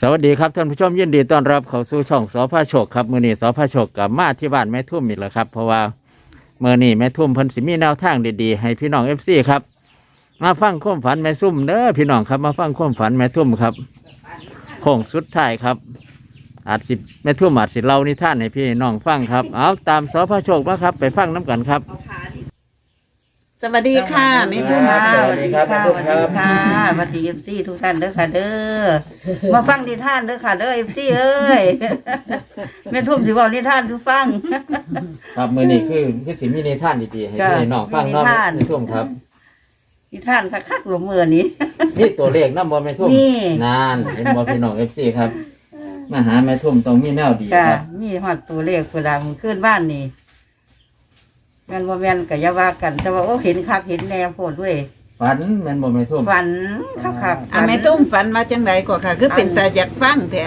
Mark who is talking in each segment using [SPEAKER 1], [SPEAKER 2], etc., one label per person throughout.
[SPEAKER 1] สวัสดีครับท่านผู้ชมยินดีต้อนรับเข้าสู่ช่องสอพโชคครับมือนี้สอพโชคกับมาที่บ้านแม่ทุ่มอีกแล้วครับ เพราะว่าเมื่อนี้แม่ทุ่มเพันสิมีแนวทางดีๆ ให้พี่น้องเอฟซีครับ มาฟังความฝันแม่ซุ่มเด้อพี่น้องครับมาฟังความฝันแม่ทุ่มครับโค้งสุดท้ายครับ อาจสิแม่ทุ่มอาจสิเล่านิท่านให้พี่น้องฟังครับเอาตามสอพโชคมาครับ ไปฟังน้กันครับ
[SPEAKER 2] สวัสดีค่ะแม่ทุ่ม
[SPEAKER 1] สวัสดีครับ
[SPEAKER 3] สวัส
[SPEAKER 1] แม่
[SPEAKER 3] ดี
[SPEAKER 1] ทุ่มครับ
[SPEAKER 3] ค่ะสวัสดีเอฟซีทุกท่านเด้อค่ะ เด้อมาฟังนิทานเด้อค่ะเด้อเอฟซีเอ้ยแม่ทุ่มสิบอกนิทานทุกฟัง
[SPEAKER 1] ครับมือนี้คือคือสิมีนิทานดีๆให้
[SPEAKER 3] จ้ะ
[SPEAKER 1] พี่น้องฟังเนาะ
[SPEAKER 3] มีนิทาน
[SPEAKER 1] แม่ทุ่มครับ
[SPEAKER 3] นิทานคักๆหลวมือนี้
[SPEAKER 1] นี่ตัวเลขน้ำบอแม่ทุ่ม
[SPEAKER 3] นี่
[SPEAKER 1] นานเห็นบอพี่น้องเอฟซีครับมาหาแม่ทุ่มต้องมีแนวดี
[SPEAKER 3] ค่ะ
[SPEAKER 1] ครับ
[SPEAKER 3] มีหอดตัวเลขเวลามันขึ้นบ้านนี่ แม่นบ่แม่นก็อย่าว่ากัน แต่ว่าโอ้เห็นคักเห็นแนวโพดด้วย
[SPEAKER 1] ฝันแม่นบอแม่ทุ่ม
[SPEAKER 3] ฝันคักๆ
[SPEAKER 2] อะ
[SPEAKER 3] ฝัน
[SPEAKER 2] แม่ทุ่มฝันมาจังไดก็ค่ะ คือเป็นตาอยากฟังแท้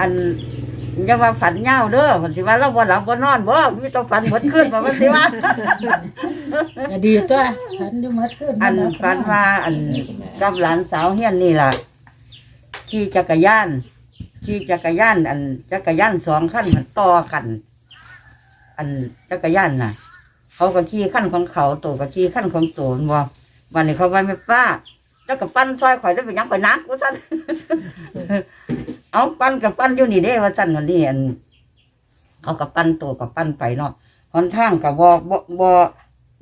[SPEAKER 3] อันอย่าว่าฝันยาวเด้อมันสิว่าเราบ่หลับบ่นอนบ่มีแต้องฝันหมดขึ้นบ่มันสิว่า
[SPEAKER 4] ก็ดีจ้ะฉันอยู่หมัดขึ้น
[SPEAKER 3] อันฝันว่าอันกับหลานสาวเฮียนนี่ล่ะขี่จักรยานขี่จักรยาน อันจักรยานสองขั้นมันต่อกัน อันจักรยานน่ะ เขาก็ขี่ขั้นของเขาตัวก็ขี่ขั้นของตัวบ่วันนี้เขาว่าไม่ป้าแล้วก็ปั้นซอยข่อยได้เป็นหยังข่อยนักว่าซั่นเอาปั้นกับปั้นอยู่นี่เด้ว่าซั่นวันนี้อันเขากับปั้นตัวกับปั้นไปเนาะหนทางกับบ่บ่บ่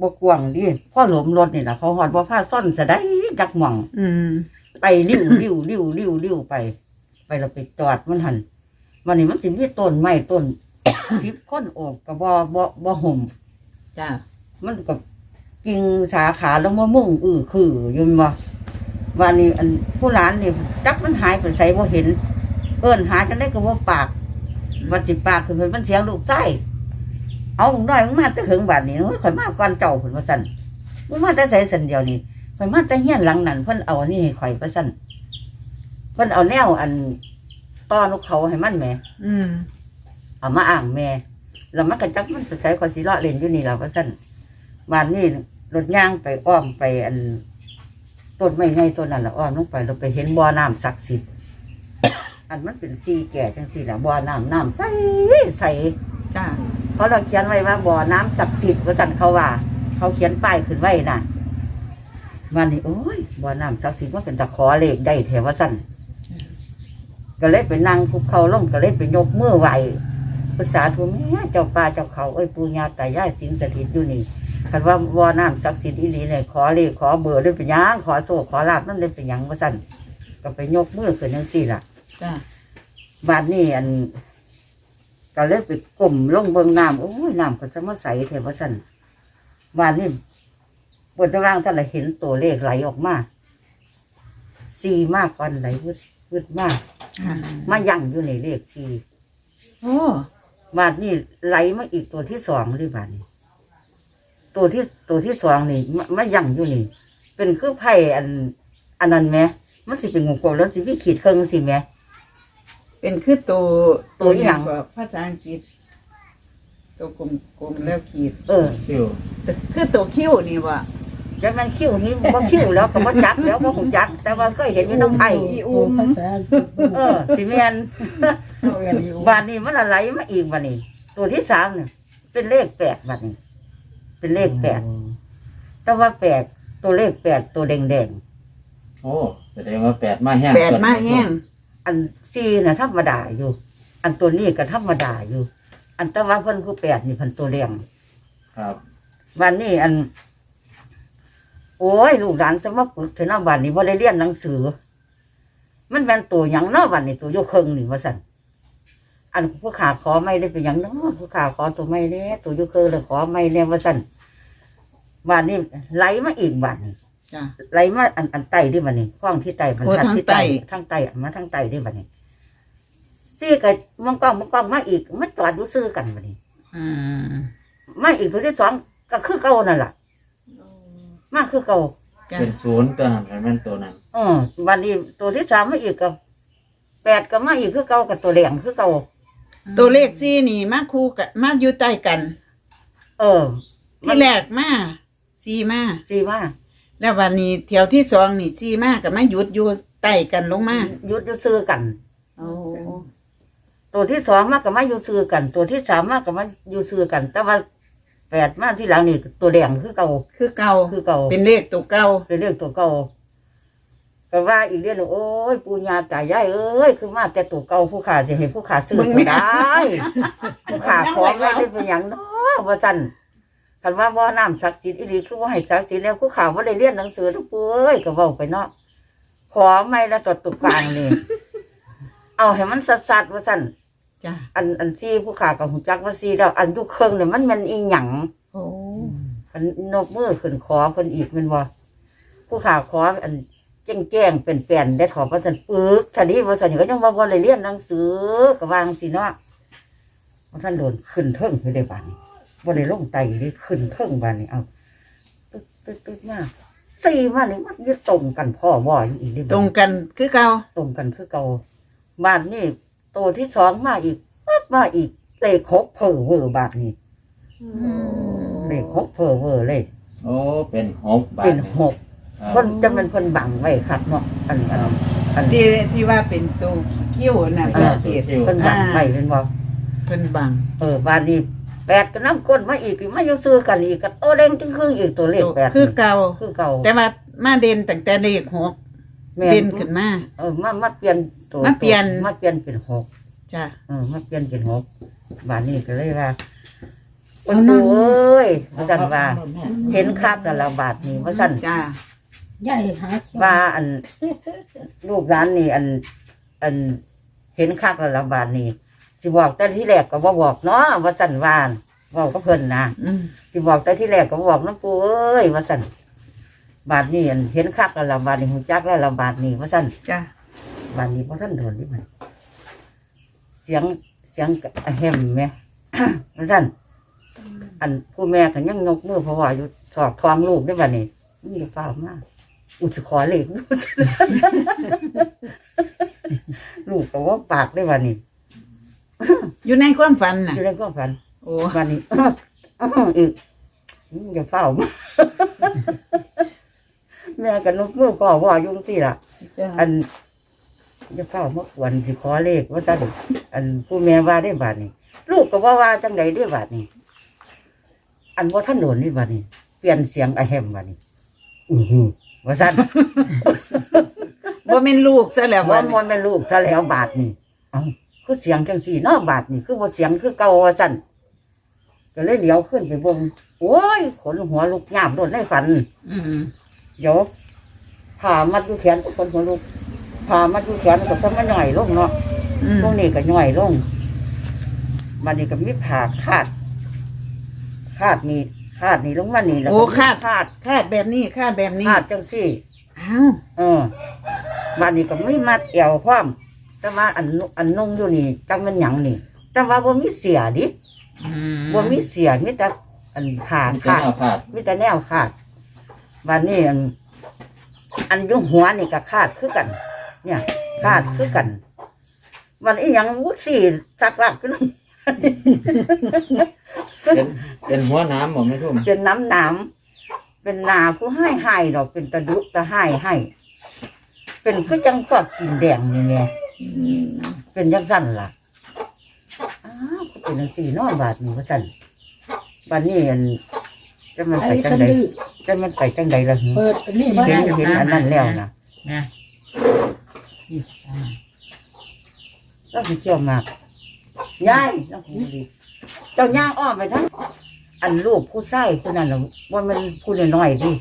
[SPEAKER 3] บ่กว้างดิพ่อหลมรถนี่ล่ะเขาหอดบ่พาซ่อนซะได้จักหม่อง
[SPEAKER 2] อืม
[SPEAKER 3] ไปริ้วริ้วริ้วริ้วริ้วไป ไปเราไปจอดมันหันวันนี้มันสิมีต้นไม้ต้น ทิพค้นโอบกับบ่บ่บ่ห่ม
[SPEAKER 2] จ้า
[SPEAKER 3] มันกับกิ่งสาขาแล้วมามุ่งอือคืออยู่แม่นบ่วันนี้อันผู้หลานนี่จักมันหายไปใส่บ่เห็น เอิ้นหาจังได๋ก็บ่ปากวันสิปากคือมันเสียงลูกไส้เอามึงน้อยมึงมาแต่ถึงบัดนี้โอ้ยข่อยมาก่อนเจ้าเพิ่นว่าซั่นมึงมาแต่ไสสันเดียวนี่ข่อยมาแต่เฮียนหลังนั้นเพิ่นเอาอันนี้ให้ข่อยว่าซั่นเพิ่นเอาแนวอันต้อนกเขาให้มันแหม
[SPEAKER 2] อืม
[SPEAKER 3] เอามาอ่างแม่แล้วมันก็จักมันไปใช้คอยสิเลาะเล่นอยู่นี่แล้วว่าซั่นบ้านนี้รถย่างไปอ้อมไปอันต้นไม้ไงต้นนั้นละอ้อมลงไปเราไปเห็นบ่อน้ำศักดิ์สิทธิ์อันมันเป็นสีแก่จังสี่ละบ่อน้ำน้ำใสใส
[SPEAKER 2] จ้า
[SPEAKER 3] เพราะเราเขียนไว้ว่าบ่อน้ำศักดิ์สิทธิ์ว่าซั่นเขาว่า เขาเขียนป้ายขึ้นไว้น่ะวันนี้โอ้ยบ่อน้ำศักดิ์สิทธิ์ว่าเป็นตะขอเลขได้แถวว่าซั่นก็เลยไปนั่งคุกเขาลงก็เลยไปยกมือไหว ภาษาทูแม่เจ้าป่าเจ้าเขาเอ้ยปูญาตายายสิงสถิตอยู่นี่คันว่าว่อน้ำศักดิ์สิทธิ์อีหลีเนี่ยขอเลขขอเบอร์ได้เป็นหยังขอโซ่ขอลาบนั่นได้เป็นหยังว่าสั่นก็ไปยกมือขึ้นจังสี่ล่ะ
[SPEAKER 2] จ้า
[SPEAKER 3] บาดนี้อันก็เลยไปกลุ่มลงเบิงน้ำโอ้ยน้ำก็จะมาใสเทว่าสั่นบาดนี้บนตารางท่านละเห็นตัวเลขไหลออกมาสี่มากกว่าไหลวืดวืดมาก
[SPEAKER 2] ค่ะ
[SPEAKER 3] มายั่งอยู่ในเลขสี่
[SPEAKER 2] โอ้
[SPEAKER 3] บาดนี่ไหลมาอีกตัวที่สองเลยบาดนี้ตัวที่ตัวที่สองนี่มามายั่งอยู่นี่ เป็นคือไผ่อัน อันนั้นไหมมันสิเป็นวงกลมแล้วสิพี่ขีดเครื่องสิไหม
[SPEAKER 2] เป็นคือตัว
[SPEAKER 3] ตัวหยัง
[SPEAKER 2] กว่าภาษาอังกฤษ ตัวกลมกลมๆแล้วขีด
[SPEAKER 3] เออ
[SPEAKER 1] คิว
[SPEAKER 2] คือตัวคิ้วนี่ว่ะ
[SPEAKER 3] จะมันคิ้วนี้บ่คิ้วแล้วก็บ่จักแล้วบ่หูจัก แต่ว่าเคยเห็นอยู่น้องไผ่
[SPEAKER 4] ตัวภาษาอังกฤษ
[SPEAKER 3] เออสิแมน
[SPEAKER 4] เอาอย่างนี้
[SPEAKER 3] บาดนี้มันอะไรมาอีกบาดนี้ ตัวที่สามเนี่ยเป็นเลขแปดบาดนี้ เป็นเลขแปดแต่ว่าแปดตัวเลขแปดตัวแดงๆ
[SPEAKER 1] โอ้แสดงว่าแปดมาแห้ง
[SPEAKER 2] แปดมาแห้ง
[SPEAKER 3] อันซีน่ะธรรมดาอยู่ อันตัวนี้ก็ธรรมดาอยู่ อันแตะว่าเพิ่นคือแปดนี่เพิ่นตัวเลี้ยง
[SPEAKER 1] ครับ
[SPEAKER 3] วันนี้อัน โอ้ยลูกหลานสมปึกเถอะเนาะวันนี้บ่ได้เรียนหนังสือ มันเป็นตัวหยังเนาะวันนี้ตัวโยกเคิงนี่ว่าสั่น อันผู้ขาขอไม่ได้เป็นหยังเนาะผู้ขาขอตัวไม่เน่ตัวโยกเคิงเลยขอไม่เน่ว่าสั่นวันนี้ไหลมาอีกวันนี้
[SPEAKER 2] จ้า
[SPEAKER 3] ไหลมาอันอันไตดิบันนี้ข้องที่ไตมัน
[SPEAKER 2] โอ้
[SPEAKER 3] ทัด
[SPEAKER 2] ทาง
[SPEAKER 3] ที่
[SPEAKER 2] ไต
[SPEAKER 3] ไตทางไตอะมาทางไตดิบันนี้ซี่กับมังกรมังกรมาอีกมาจอดอยู่ซื้อกันบันนี้
[SPEAKER 2] อ่า
[SPEAKER 3] มาอีกตัวที่สองก็คือเก่านั่นแหละมาคือเก่า
[SPEAKER 2] จ้า
[SPEAKER 1] เป็นศูนย์ตัวหันไปแม่นตัวนั้น
[SPEAKER 3] เออวันนี้ตัวที่สามมาอีกกับแปดก็มาอีกคือเก่ากับตัวแหลงคือเก่า
[SPEAKER 2] ตัวเลขซี่นี่มาคู่กันมาอยู่ใต้กัน
[SPEAKER 3] เออ
[SPEAKER 2] ที่แรกมาซีมา
[SPEAKER 3] สี่มา
[SPEAKER 2] แล้ววันนี้เที่ยวที่สองนี่ซีมากับมาหยุดอยู่ไต่กันลงมา
[SPEAKER 3] หยุดอยู่ซื้อกัน
[SPEAKER 2] โอ้
[SPEAKER 3] ตัวที่สองมากกับมาอยู่ซื้อกัน ตัวที่สามมากกับมาอยู่ซื้อกัน แต่ว่าแปดมาที่หลังนี่ตัวแดงคือเก่า
[SPEAKER 2] คือเก่า
[SPEAKER 3] คือเก่า
[SPEAKER 2] เป็นเลขตัวเก่า
[SPEAKER 3] เป็นเรื่องตัวเก่า ก็ว่าอีกเรื่องหนึ่งโอ้ยปูญาตายายเอ้ยคือมาแต่ตัวเก่าผู้ขาจะเห็นผู้ขาซื้อก็ได้ ผู้ขาขอไม่ได้เป็นอย่างเน้อว่าจันคันว่าว่าน้ำศักดิ์สิทธิ์อีหลีคือว่าให้ศักดิ์สิทธิ์แล้วผู้ขาว่าได้เรียนหนังสือทุกปูเอ้ยก็เว้าไปเนาะขอไม่ละตัวตุกกลางนี่เอาให้มันสัดๆว่าจัน
[SPEAKER 2] จ้ะ
[SPEAKER 3] อันอันที่ผู้ขากับหูจักว่าซีแล้วอันอยุคเครื่องเนี่ยมันแมันอีหยัง
[SPEAKER 2] โอ้
[SPEAKER 3] อันนกมือขึ้นขอคนอีกแมันว่าผู้ขาขออัน แจ้งแจ้งเป็นแฟนได้ถอว่าสันปึกทันนี้ว่าสันก็ยังว่าว่าเลยเรียนหนังสือก็วางสิเนาะว่าท่านโดนขึ้นเทิงไปได้บานนี้ว่าได้ลงไตเลยขึ้นเทิงบานนี้เอาตึ๊ดตึ๊ดตึ๊ดมากสี่วันนี้มันยึดตรงกันพ่อว่าอยู่อีกเลย
[SPEAKER 2] ตรงกันคือเก่า
[SPEAKER 3] ตรงกันคือเก่าบ้านนี่โตที่สองมาอีกปั๊บมาอีกเลขหกเพอเวอร์บาทนี้เลขหกเพอเวอร์เลย
[SPEAKER 1] โอ้เป็นหกบาท
[SPEAKER 3] เป็นหก
[SPEAKER 1] ครับ
[SPEAKER 3] คนจะเป็นคนบังไว้ครับเนาะอันอันอัน
[SPEAKER 2] ที่ที่ว่าเป็นตัวคิ้วน่ะ
[SPEAKER 3] เอ
[SPEAKER 2] ตัว
[SPEAKER 3] อ
[SPEAKER 2] เขียด
[SPEAKER 3] คนบังไว้เป็นบ่
[SPEAKER 2] เพิ่นบัง
[SPEAKER 3] เออบ้านนี้แปดก็น้ำก้นมาอีกมาอยู่ซื้อกันอีกก็โตเด้งจึงครึ่งอีกตัวเลขแปด
[SPEAKER 2] คือเก่า
[SPEAKER 3] คือเก่า
[SPEAKER 2] แต่ว่ามาเด่นตั้งแต่เลขหก
[SPEAKER 3] แม่
[SPEAKER 2] เด่นขึ้นมา
[SPEAKER 3] เออมามาเปลี่ยนตัว
[SPEAKER 2] มาเปลี่ยน
[SPEAKER 3] มาเปลี่ยนเป็นหก
[SPEAKER 2] จ้ะ
[SPEAKER 3] เออมาเปลี่ยนเป็นหกบ้านนี้ก็เลยว่าคนดูเอ้ยว่าสั่นว่า เห็นคราบละละบาทนี่ว่าสั่น
[SPEAKER 2] จ้ะ
[SPEAKER 4] ใหญ่หาเขียว
[SPEAKER 3] ว่าอัน ลูกร้านนี่ อัน อันเห็นคราบละละบาทนี่สิบอกแต่ที่แรกก็บ่บอกเนาะว่าสั่นวานบอกก็เพิ่นนะ
[SPEAKER 2] อืม
[SPEAKER 3] สิบอกแต่ที่แรกก็บ่บอกน้ำปูเอ้ยว่าสั่นบาทนี่อันเห็นคราบละละบาทนี่หูจักละละบาทนี่ว่าสั่น
[SPEAKER 2] จ้ะ
[SPEAKER 3] บาทนี้เพราะท่านโดนดิมันเสียงเสียงแฮมไหม ว่าสั่นอันผู้แม่กันยังนกมือเพราะว่าอยู่สอบทองลูกได้บาทนี้นี่จะฟ้าวมาก อุจขอเหล็กลูกก็ว่าปากได้วันนี้
[SPEAKER 2] อยู่ในความฝันน่ะ
[SPEAKER 3] อยู่ในความฝัน
[SPEAKER 2] โอ้
[SPEAKER 3] วันนี้อีกอย่าเฝ้ามาแม่กับนกมือพ่อว่าอยุ่จังสิล่ะ
[SPEAKER 2] จ้ะ
[SPEAKER 3] อันอย่าเฝ้ามาขวนสิขอเลขว่าจันอันผู้แม่ว่าได้บาทนี้ลูกก็ว่าว่าจังใดได้บาทนี้อันว่าท่านโดนนี่บาทนี้เปลี่ยนเสียงไอแฮมบาทนี้อือหือ ว่าจัน
[SPEAKER 2] บ่แม่นลูกซะแล้ว
[SPEAKER 3] ว่า
[SPEAKER 2] วัน
[SPEAKER 3] มันเป็นลูกซะแล้วบาทนี่เอ้าคือเสียงจังสี่เนาะบาทนี่คือว่าเสียงคือเก่าว่าสั่นก็เลยเหลียวขึ้นไปเบงโอ้ยขนหัวลุกหยาบโดนในฝัน
[SPEAKER 2] อืม
[SPEAKER 3] เดี๋ยวผ่ามัดอยู่แขนก็คนหัวลุกผ่ามัดอยู่แขนก็จะมาหน่อยลงเนาะ
[SPEAKER 2] อืม
[SPEAKER 3] พวกนี้ก็หน่อยลงมันนี่ก็มีผ่าคาด คาดนี่ คาดนี่ลงมานี่แล้ว
[SPEAKER 2] โอ้
[SPEAKER 3] ก็มี
[SPEAKER 2] คาด
[SPEAKER 3] คาด
[SPEAKER 2] คาดแบบนี้คาดแบบนี้
[SPEAKER 3] คาดจังสี่
[SPEAKER 2] อ้าว
[SPEAKER 3] เออบ้านนี้ก็ไม่มัดเอวความ แต่ว่าอันนุอันนุ่งอยู่นี่จังมันหยังนี่ แต่ว่าบ่มีเสียดิ
[SPEAKER 2] อืม
[SPEAKER 3] บ่มีเสียมีแต่อันขาด
[SPEAKER 1] เป็น
[SPEAKER 3] ขาด
[SPEAKER 1] แนวขาด
[SPEAKER 3] มีแต่แนวขาดบ้านนี้อัน อันอยุ่หัวนี่ก็ขาดคือกัน เนี่ย ขาดคือกันวันอีหยังวุ้สี่จักลักขึ้น
[SPEAKER 1] เป็นเป็นหัวน้ำผมไม่ทุ่ม
[SPEAKER 3] เป็นน้ำหน้ำเป็นนาผู้ให้ให้ดอกเป็นตะดุตะให้ให้ เป็นคือจังกวักกินแดงนี่แหละ
[SPEAKER 2] อืม
[SPEAKER 3] เป็นจังสั่นล่ะอ้าวก็เป็นจังสี่เนอบาทนี่ว่าสั่นบานนี้อันจะมัน
[SPEAKER 4] ไอ้
[SPEAKER 3] ไปจั
[SPEAKER 4] คั
[SPEAKER 3] ง
[SPEAKER 4] น
[SPEAKER 3] ใด
[SPEAKER 4] ดื้อ
[SPEAKER 3] จะมันไปจังใดล่ะหึ
[SPEAKER 4] เปิดอันนี้มา
[SPEAKER 3] เห็น
[SPEAKER 4] ได้
[SPEAKER 3] เห็นอันนั้นแล้วนะ
[SPEAKER 2] นะ
[SPEAKER 3] แล้วไปเที่ยวมาก ยายแล้วผมดีเจ้าย่างอ้อมไปทั้งอันลูกผู้ชายผู้นั้นน่ะว่ามันผู้น้อยๆดิ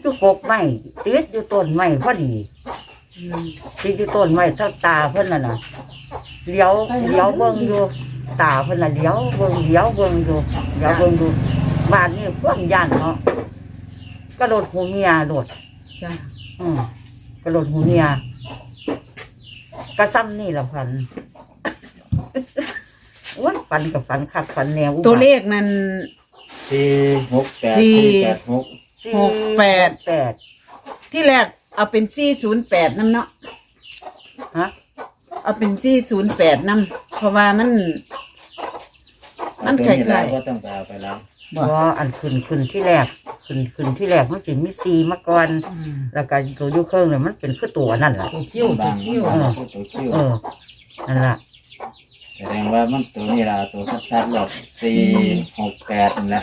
[SPEAKER 3] อยู่กกไม้ติดอยู่ต้นไม้พอดี
[SPEAKER 2] อืม
[SPEAKER 3] ติดอยู่ต้นไม้เท่าตาเพิ่นน่ะนะเลี้ยวเลี้ยวเบิ่งอยู่ตาเพิ่นน่ะเลี้ยวเบิ่งเลี้ยวเบิ่งอยู่เลี้ยวเบิ่งดูบ้านนี้พวกย่านเนาะกระโดดหูเมียโดด
[SPEAKER 2] จ้ะ
[SPEAKER 3] อืมกระโดดหูเมียกระซ้ำนี่ละพัน โอ้ยฟันกับฟันคักฟันแนวอุบัติ
[SPEAKER 2] ตัวเลขมัน
[SPEAKER 1] สี่หกแปด
[SPEAKER 2] สี่
[SPEAKER 1] สี่แปดหก
[SPEAKER 3] สี่
[SPEAKER 2] หกแปด
[SPEAKER 3] แปด
[SPEAKER 2] ที่แรกเอาเป็น408นำเนาะ
[SPEAKER 3] ฮะ
[SPEAKER 2] เอาเป็น408นำเพราะว่ามัน มัน
[SPEAKER 1] เป็
[SPEAKER 2] ไกล
[SPEAKER 1] แล้วก็ต้องไปเอาไปแล้ว
[SPEAKER 3] ฮ
[SPEAKER 4] บ่
[SPEAKER 3] ว่าอันขึ้นขึ้นที่แรกขึ้นขึ้นที่แรกมันสิมีซีมาก่อน
[SPEAKER 4] อืม
[SPEAKER 3] แล้วก็ตัวอยุเครื่องเนี่ยมันเป็นคือตัวนั่นแหละ
[SPEAKER 2] ตัวคิ้วตัว
[SPEAKER 1] บาง
[SPEAKER 2] คิ้ว
[SPEAKER 1] บางตัวคิ้ว
[SPEAKER 3] เออนั่นแหละ
[SPEAKER 1] แส ดงว่ามันตัวนี้ละตัวชัดๆหรอกสี่หกแปดนั่นแหละ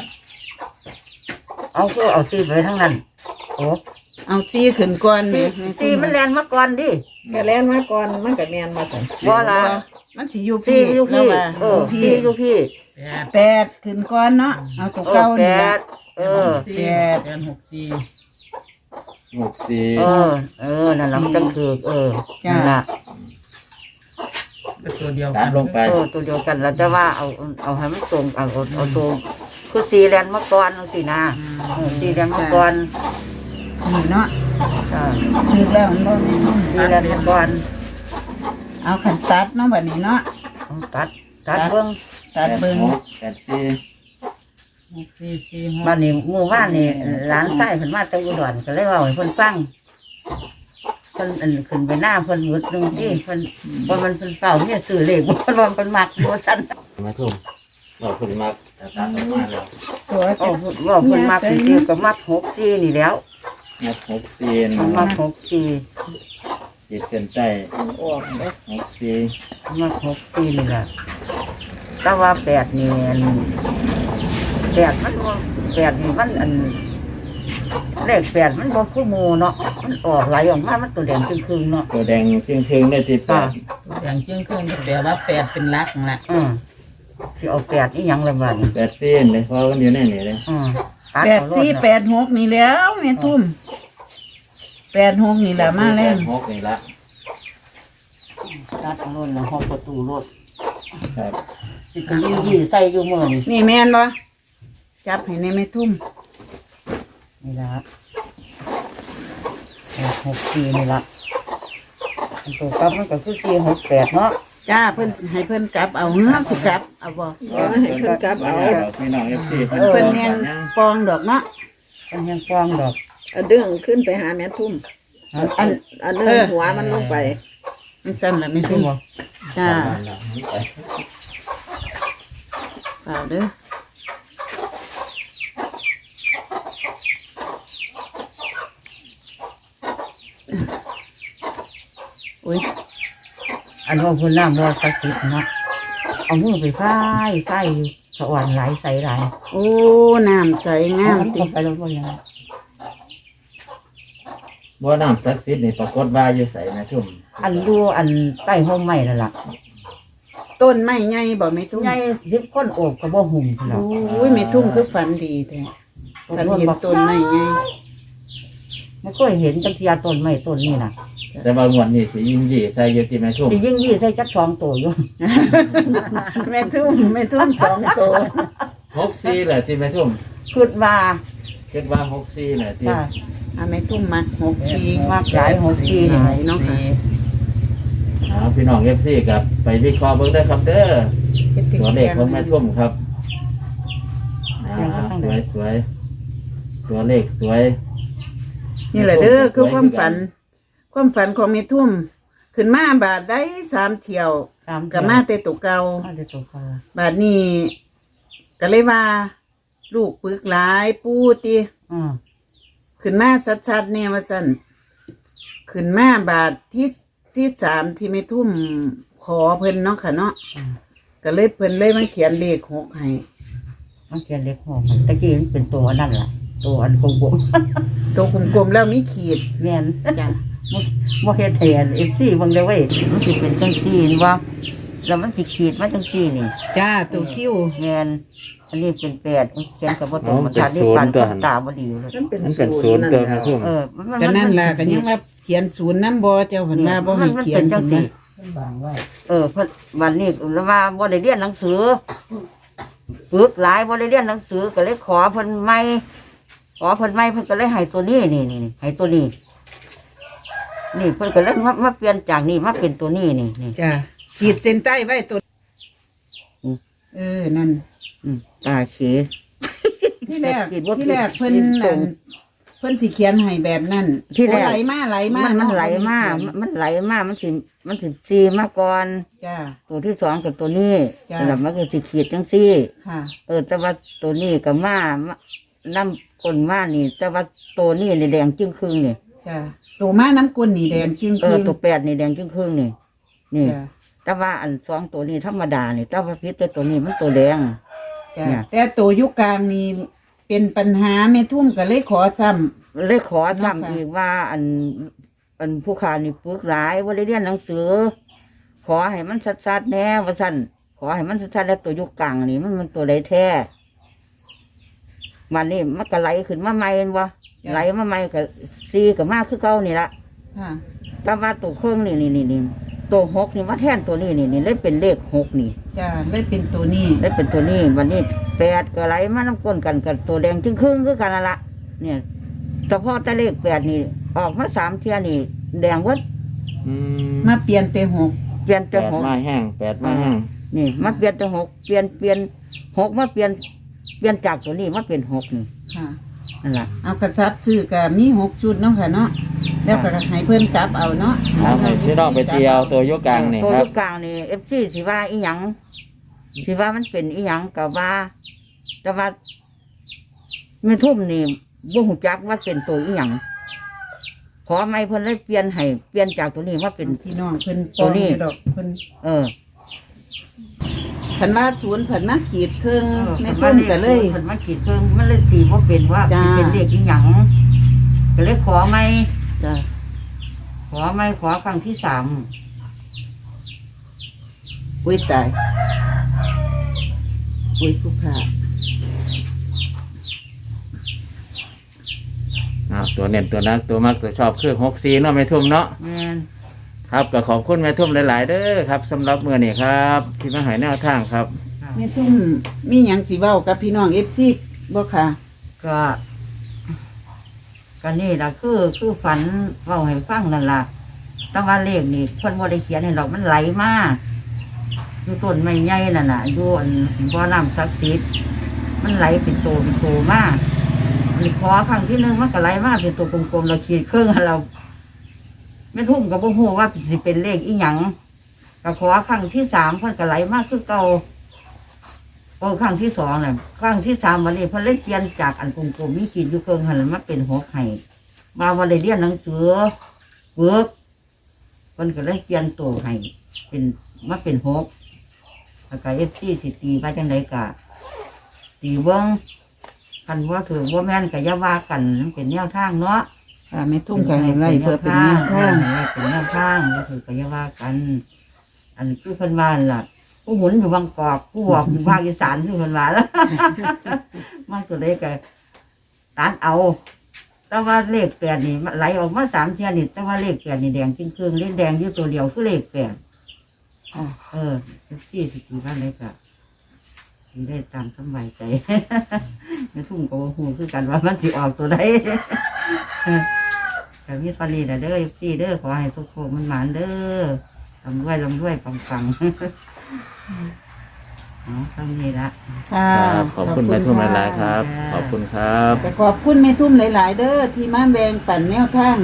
[SPEAKER 3] เอาคือเอาซีไปทั้งนั้นโอ้
[SPEAKER 5] เอาซี่ขึ้นก่อน
[SPEAKER 3] ซี
[SPEAKER 5] แม่
[SPEAKER 3] ซีมันแลนมาก่อนดิ
[SPEAKER 5] กะแล่นมาก่อนมันก็แม่นมาสั่น
[SPEAKER 3] บ่ล่ะ
[SPEAKER 5] มันสิอยู่
[SPEAKER 3] ซี
[SPEAKER 5] พี่
[SPEAKER 3] อยู่
[SPEAKER 5] แล้ว
[SPEAKER 3] พี่
[SPEAKER 5] ว่า
[SPEAKER 3] เออ
[SPEAKER 5] พี่
[SPEAKER 3] ซีอยู่พี่
[SPEAKER 2] แปด
[SPEAKER 5] แปดขึ้นก่อนเนาะเอาตัว
[SPEAKER 3] เออ
[SPEAKER 5] เก่า
[SPEAKER 3] แป
[SPEAKER 5] นี่ล่ะ
[SPEAKER 3] ดเออ
[SPEAKER 2] สี่
[SPEAKER 5] แปด
[SPEAKER 2] แปดหกสี่
[SPEAKER 1] หกสี่
[SPEAKER 3] เออ เออนั่นแหละมันจังคือ เออ
[SPEAKER 5] จ้ะ
[SPEAKER 3] นั่นล่ะ
[SPEAKER 2] ก็ตัวเดียว
[SPEAKER 1] ตัดลงไป
[SPEAKER 3] เออตัวเดียวกันแล้วแต่ว่าเอาเอาให้มันตรงเอาเอาเอาตัวคือซีแลนมาก่อนเอาสินะเออซีแลนมาก่อน
[SPEAKER 5] นี่เนาะ
[SPEAKER 3] อ่า
[SPEAKER 5] ถึกแล้วมันบ่แม่น
[SPEAKER 3] ซีแลนมาก่อน
[SPEAKER 5] เอาขันตัดเนาะบัดนี้เนาะ
[SPEAKER 3] เอาตัดตัดเบิ่ง
[SPEAKER 5] ตัดเบิ่ง
[SPEAKER 1] หกแปดสี่
[SPEAKER 2] หกสี่สี่หก
[SPEAKER 3] บ้านนี้หมู่บ้านนี่ร้านใต้เพิ่นมาแตะอุดรก็เลยเว่าให้เพิ่นฟังเพิ่นอันขึ้นไปหน้าเพิ่นหมดหนึงที่เพิ่นบ่มันเพิ่นเฝ้าเนี่ยซื้อเลขบ่เพิ่นว่าเพิ่นมักบ่ซั่น
[SPEAKER 1] มาทุ่มเราคุณมักแต่ตัดออกมาแล้ว
[SPEAKER 5] สวย
[SPEAKER 3] เอ้าว่าเพิ่นมักจริงๆก็มัก64นี่แหล้ว
[SPEAKER 1] นับหกสี่
[SPEAKER 3] เพิ่นมัก64
[SPEAKER 1] จิตเส้นใต้
[SPEAKER 5] ออกเด้อ
[SPEAKER 1] หกสี่
[SPEAKER 3] มัก64นี่ล่ะแต่ว่า8นี่อันแปดมันบ่แปดนี่มันอัน เลขแปดมันบ่คือหมู่เนาะมันออกไหลออกมามันตัวแดงครึ่งๆเนาะ
[SPEAKER 1] ตัวแดงจึงๆได้ที่แปด
[SPEAKER 2] ตัวอย่างเชื่องเครื่องก็แปลว่าแปดเป็นลักนั่นแหละ
[SPEAKER 3] อืมสิเอาแปดนี่ยังละบัดนี้
[SPEAKER 1] แปดสี่เลยเพราะมันอยู่ในนี่เลย
[SPEAKER 3] อืมตัด
[SPEAKER 5] แปด
[SPEAKER 3] เอาโล
[SPEAKER 5] สี่
[SPEAKER 3] น่ะ
[SPEAKER 5] แปดหกนี่แล้วแม่ทุ่มแปดหกนี่แหละมาแล้ว
[SPEAKER 1] หกนี่ละ
[SPEAKER 3] ตัดเอาโลดนะหกประตูโลด
[SPEAKER 1] ครับ
[SPEAKER 3] สิไปยี่ยี่ใส่อยู่เมือง
[SPEAKER 5] นี่แม่นบ่จับให้ในแม่ทุ่ม
[SPEAKER 3] นี่ละหกหกสี่นี่ละอันตัวกลับมันก็คือสี่หกแปดเนาะ
[SPEAKER 5] จ้าเพิ่นสิให้เพิ่นกลับเอาเงือกสิกลับเอาบ่ให้เพิ่นกลับเอา
[SPEAKER 1] พี่น้องเอฟซี
[SPEAKER 5] เพิ่นแฮงปองดอกเนาะ
[SPEAKER 3] มันยังกว้างดอก
[SPEAKER 6] เอาเดืองขึ้นไปหาแม่ทุ่ม
[SPEAKER 3] ฮะ
[SPEAKER 6] อันอันเดืองหัวมันลงไป
[SPEAKER 5] มันสั่นล่ะแม่
[SPEAKER 3] ขึ้
[SPEAKER 5] ทุ่
[SPEAKER 3] น
[SPEAKER 5] ม
[SPEAKER 3] บ่
[SPEAKER 5] จ้าเปล่าเด้อ อุ้ย
[SPEAKER 3] อันว่าพุ่นน้ำว่าสักสิบเนาะเอามือไปฝ้ายฝ้ายอยู่สวรรค์หลายใสหลาย
[SPEAKER 5] โอ้น้ำใสงามติ
[SPEAKER 3] ไปแล้วบ่ยัง
[SPEAKER 1] บ่น้ำศักดิ์สิทธิ์นี่ปรากฏว่าอยู่ใส่นะทุ่ม
[SPEAKER 3] อันอยู่อันใต้ห้องไม้นั่นล่ะ
[SPEAKER 5] ต้นไม้ใหญ่บ่แม่ทุ่ม
[SPEAKER 3] ใหญ่สิบคนโอบก็บ่หุ่มพุ่น
[SPEAKER 5] โอ
[SPEAKER 3] ล่ะ้
[SPEAKER 5] ยแม่ทุ่มคือฝันดีแท้ฝันเห็นต้นไม้ใหญ่
[SPEAKER 3] ไม่เคยเห็นจักเทียต้นไม้ต้นนี้น่ะ
[SPEAKER 1] แต่ว่างวดนี้สิยินดีใส่อยู่ที่แม่ทุ่ม
[SPEAKER 3] สิยิ่งยี่ใส่จักสองตัวอยู่
[SPEAKER 5] แม่ทุ่มแม่ทุ่มสองตัว
[SPEAKER 1] หกสี่แหละที่แม่ทุ่ม
[SPEAKER 3] คิดว่า
[SPEAKER 1] คิดว่าหกสี่แหละที่
[SPEAKER 3] ว่า
[SPEAKER 5] อะแม่ทุ่มมักหกสี่
[SPEAKER 3] มากหลายหกสี่
[SPEAKER 5] ห
[SPEAKER 3] นี่
[SPEAKER 5] ลายเนาะค่ะ
[SPEAKER 1] อ่าพี่น้องเอฟซีกับไปวิเคราะห์เบิ่งได้อครับเด้อตัวเลขของแม่ทุ่มครับอ่าสวยสวยตัวเลขสวย
[SPEAKER 5] นี่แหละเด้อคือความฝัน ความฝันของแม่ทุ่มขึ้นมาบาทได้สามเที่ยว
[SPEAKER 3] ตาม
[SPEAKER 5] กับมาแต่ตัวเก่า
[SPEAKER 3] มาแต่ตัวเขา
[SPEAKER 5] บาทนี้ก็เลยว่า ลูกปึกหลายปูติ
[SPEAKER 3] อืม
[SPEAKER 5] ขึ้นมาชัดๆเนี่ยว่าจันขึ้นมาบาทที่ที่สามที่ไม่ทุ่มขอเพิ่นเนาะค่ะเนาะ
[SPEAKER 3] อืม
[SPEAKER 5] ก็เลยเพิ่นเลยมาเขียนเลขหกให้
[SPEAKER 3] มันเขียนเล็กหัวมันตะกี้มันเป็นตัวนั่นแหละตัวอันกลม
[SPEAKER 5] ตัวกลมๆแล้วมีขีด
[SPEAKER 3] ๆแม่น
[SPEAKER 5] จ้ะ
[SPEAKER 3] บ่เฮ็ดแทนเอฟซีบางเด้อเว้ยมันสิเป็นจังซี่เห็นว่าแล้วมันสิขีดมาจังซี่นี่
[SPEAKER 5] จ้าตัวคิ้ว
[SPEAKER 3] แม่นอันนี้เป็นแปดเขียนกับบ่ตรงมันทันนี่ปันคนตาบ่ดีเลย
[SPEAKER 6] มันเป็น
[SPEAKER 1] มันเป็น
[SPEAKER 6] ศู
[SPEAKER 1] ศู
[SPEAKER 6] น
[SPEAKER 1] น
[SPEAKER 6] ย์
[SPEAKER 1] ย์
[SPEAKER 6] นั่น
[SPEAKER 1] ตัว
[SPEAKER 6] แห
[SPEAKER 1] แม่
[SPEAKER 6] ละ
[SPEAKER 1] ทุ่ม
[SPEAKER 3] เออมั
[SPEAKER 5] ก็นั่นล่ะก็ยังว่าเขียนศูนย์น้ำบ่เจ้าเพิ่นว่าบ่ให้เขียน
[SPEAKER 3] มั
[SPEAKER 5] เพิ่น
[SPEAKER 3] เป็นจัง
[SPEAKER 5] ว่า
[SPEAKER 3] ซี่เออเพิ่นวันนี้แล้วว่าบ่ได้เรียนหนังสือฝึกหลายบ่ได้เรียนหนังสือก็เลยขอเพิ่นใหม่ขอเพิ่นใหม่เพิ่นก็เลยให้ตัวนี้นี่นี่นี่ให้ตัวนี้ นี่เพิ่นก็เลยมามาเปลี่ยนจากนี่มาเป็นตัวนี้นี่นี่
[SPEAKER 5] จ้าขีดเส้นใต้ไว้ตัว
[SPEAKER 3] อืม
[SPEAKER 5] เออนั่น
[SPEAKER 3] อืมตาเข
[SPEAKER 5] ที่แรก
[SPEAKER 3] ขีดบ่
[SPEAKER 5] ที่แรก
[SPEAKER 3] ขีด
[SPEAKER 5] เพิ่น
[SPEAKER 3] ขีดตร
[SPEAKER 5] นั่
[SPEAKER 3] ง
[SPEAKER 5] นเพิ่นสิเขียนให้แบบนั้น
[SPEAKER 3] ที่แรก
[SPEAKER 5] โอ้ไหลมาไหลมา
[SPEAKER 3] มันมัน
[SPEAKER 5] เาะ
[SPEAKER 3] ไหลมา
[SPEAKER 5] เขียน
[SPEAKER 3] มันไหลมามันสิมันสิซีมาก่อน
[SPEAKER 5] จ้า
[SPEAKER 3] ตัวที่สองกับตัวนี้
[SPEAKER 5] จ้ะ
[SPEAKER 3] แล้วมันก็สิขีดจังซี่
[SPEAKER 5] ค่ะ
[SPEAKER 3] เออ แต่ว่าตัวนี้กับมามาน้ำก้นมานี่ แต่ว่าตัวนี้นี่แดงจึงครึ่งนี่
[SPEAKER 5] จ้า ตัวมาน้ำกุนนี่แดงจึง
[SPEAKER 3] เอ
[SPEAKER 5] คือ
[SPEAKER 3] ตัวแปดนี่แดงจึงครึ่งนี่ นี่
[SPEAKER 5] จ้า
[SPEAKER 3] แต่ว่าอันสองตัวนี้ธรรมดานี่แต่ว่าพิษแต่ตัวนี้มันตัวแดง
[SPEAKER 5] จ้า
[SPEAKER 3] เนี่ย
[SPEAKER 5] แต่ตัวยุคกลางนี่เป็นปัญหาแม่ทุ่มก็เลยขอซ้ำ
[SPEAKER 3] เลยขอ
[SPEAKER 5] เนาะค่ะ
[SPEAKER 3] จำอีกว่า อัน อันผู้ขานี่ปึกหลายว่าได้เรียนหนังสือ ขอให้มันชัดๆแน่ว่าสั่นขอให้มันชัดๆแล้วตัวยุคกลางนี่มันมันตัวใดแท้มันนี่มันก็ไหลขึ้นมาใหม่เห็นวะ ไหลมาใหม่ก็ซีก็มากคือเก่านี่ละ
[SPEAKER 5] ค่ะ
[SPEAKER 3] แต่ว่าตัวเครื่องนี่นี่นี่นี่ตัวหกนี่มาแทนตัวนี้นี่นี่เลยเป็นเลขหกนี่
[SPEAKER 5] จ้าเลยเป็นตัวนี้
[SPEAKER 3] เลยเป็นตัวนี้วันนี้แปดก็ไหลมาน้ำก้นกันกับตัวแดงจึงครึ่งคือกันนั่นละเนี่ยแต่พอแต่เลขแปดนี่ ออกมาสามเทียนี่ แดงวัด
[SPEAKER 1] อืม
[SPEAKER 5] มาเปลี่ยนเตหก
[SPEAKER 3] เปลี่ยน
[SPEAKER 1] แป
[SPEAKER 3] เป็น
[SPEAKER 1] ด
[SPEAKER 3] หก
[SPEAKER 1] ไม้แห้งแปดไม้แห้ง
[SPEAKER 3] นี่มาเปลี่ยนเป็นหกเปลี่ยนเปลี่ยนหกมาเปลี่ยนเปลี่ยนจากตัวนี้มาเป็นหกนี่
[SPEAKER 5] ค่ะ
[SPEAKER 3] นั่นแหละ
[SPEAKER 5] เอากระซับซื้อก็มีหกชุดเนาะค่ะเนาะแล้วก็ให้เพื่อนกลับเอาเนาะ
[SPEAKER 1] เอาให้พี่น้องไปเที่ยวตัวยุคกลางนี่
[SPEAKER 3] ตัว
[SPEAKER 1] ครั
[SPEAKER 3] ลู
[SPEAKER 1] บ
[SPEAKER 3] กกลางนี่เอฟซีสิว่าอีหยังสิว่ามันเป็นอีหยังกับว่า แต่ว่าไม่ทุ่มนี่บ่หูจักว่าเป็นตัวอีหยังขอไม่เพิ่นเลยเปลี่ยนให้เปลี่ยนจากตัวนี้มาเป็น
[SPEAKER 5] พี่น้องเพิ่น
[SPEAKER 3] ตัวนี้
[SPEAKER 5] ปองอยู่ดอกเพิ่น
[SPEAKER 3] เออ
[SPEAKER 5] ผันว่าศูนย์ผันมาขีดเครื่อง
[SPEAKER 3] เออ
[SPEAKER 5] ใน
[SPEAKER 3] เพิ่
[SPEAKER 5] ต้
[SPEAKER 3] น
[SPEAKER 5] น
[SPEAKER 3] มา
[SPEAKER 5] ก็เลย
[SPEAKER 3] เพิ่นมาขีดเพิ่งมันเลยตีว่าเป็นว่า
[SPEAKER 5] จ้า
[SPEAKER 3] สิเป็นเลขอีหยังก็เลยขอไม่
[SPEAKER 5] จ้า
[SPEAKER 3] ขอไม่ขอครั้งที่สาม
[SPEAKER 5] อุ้ยตายอุ้ยผู้ขา
[SPEAKER 1] อ่าตัวเน้นตัวนักตัวมักตัวชอบคือหกสี่เนาะแม่ทุ่มเนาะ
[SPEAKER 3] แม่น
[SPEAKER 1] ครับก็ขอบคุณแม่ทุ่มหลาย ๆ เด้อครับสำหรับมือนี้ครับ ที่มาใหายแนวทางครับ
[SPEAKER 5] แม่ทุ่มมีหยังสิเว้ากับพี่น้อง FC บ่ค่ะ
[SPEAKER 3] ก็ก็นี่ล่ะคือคือฝันเว้าให้ฟังนั่นล่ะแต่ว่าเลขนี่เพิ่นบ่ได้เขียนให้เรามันไหลมาอยู่ต้นไม้ใหญ่นั่นน่ะอยู่อันบ่อน้ำศักดิ์สิทธิ์มันไหลเป็นโตเป็นโตมานี่ขอครั้งที่หนึ่งมันก็ไหลมาเป็นตัวกลมๆเราขีดเครื่องให้เราไม่ทุ่มก็บ่ฮู้ว่าสิเป็นเลขอีหยังก็ขอครั้งที่สามเพิ่นก็ไหลมากคือเก่าโอ้ครั้งที่สองน่ะครั้งที่สามวันนี้เพิ่นเลยเปลี่ยนจากอันกลมๆมีขีดอยู่เกิงหันมาเป็นหกไห้มาวันได้เรียนหนังสือเวิร์กเพิ่นก็เลยเปลี่ยนตัวให้เป็นมาเป็นหกแล้วก็เอฟซีสิตีว่าจังไดกะตีเบิ้งกันว่าถือว่าแม่นก็อย่าว่ากันมันเป็นแนวทางเนาะ
[SPEAKER 5] ค่ะแม่ทุ่มก็ให้ไว้เพื่อเป็นแนวทาง
[SPEAKER 3] เป็นแนวทางก็ถือก็ย่าว่ากัน อันคือเพิ่นว่านล่ะผู้หมุนอยู่บางกอกผู้บอกอยู่ภาคอีสานอยู่เพิ่นว่าแล้วมันก็เลยก็ตัดเอา แต่ว่าเลขแปดนี่ไหลออกมาสามเทียนี่แต่ว่าเลขแปดนี่แดงจริงครึ่งเลขแดงอยู่ตัวเดียวคือเลขแปด
[SPEAKER 5] ค่
[SPEAKER 3] เออที่สิกี่บ้านเลยก็สิได้ตามสบายใจไม่ทุ่งก็บ่ฮู้คือกันว่ามันสิออกตัวใด ก็มีตอนนี้แหละเด้อพี่เด้อขอให้สุขโขมันหมานเด้อลำด้วยลำด้วยปังปังๆอ๋อเท่านี้ละ
[SPEAKER 5] ค่ะ
[SPEAKER 1] ครับขอบคุณแม่ทุ่มหลายๆครับ ขอบคุณครับ
[SPEAKER 5] แต่ขอบคุณแม่ทุ่มหลาย ๆ เด้อที่มาแบ่งปันแนวทาง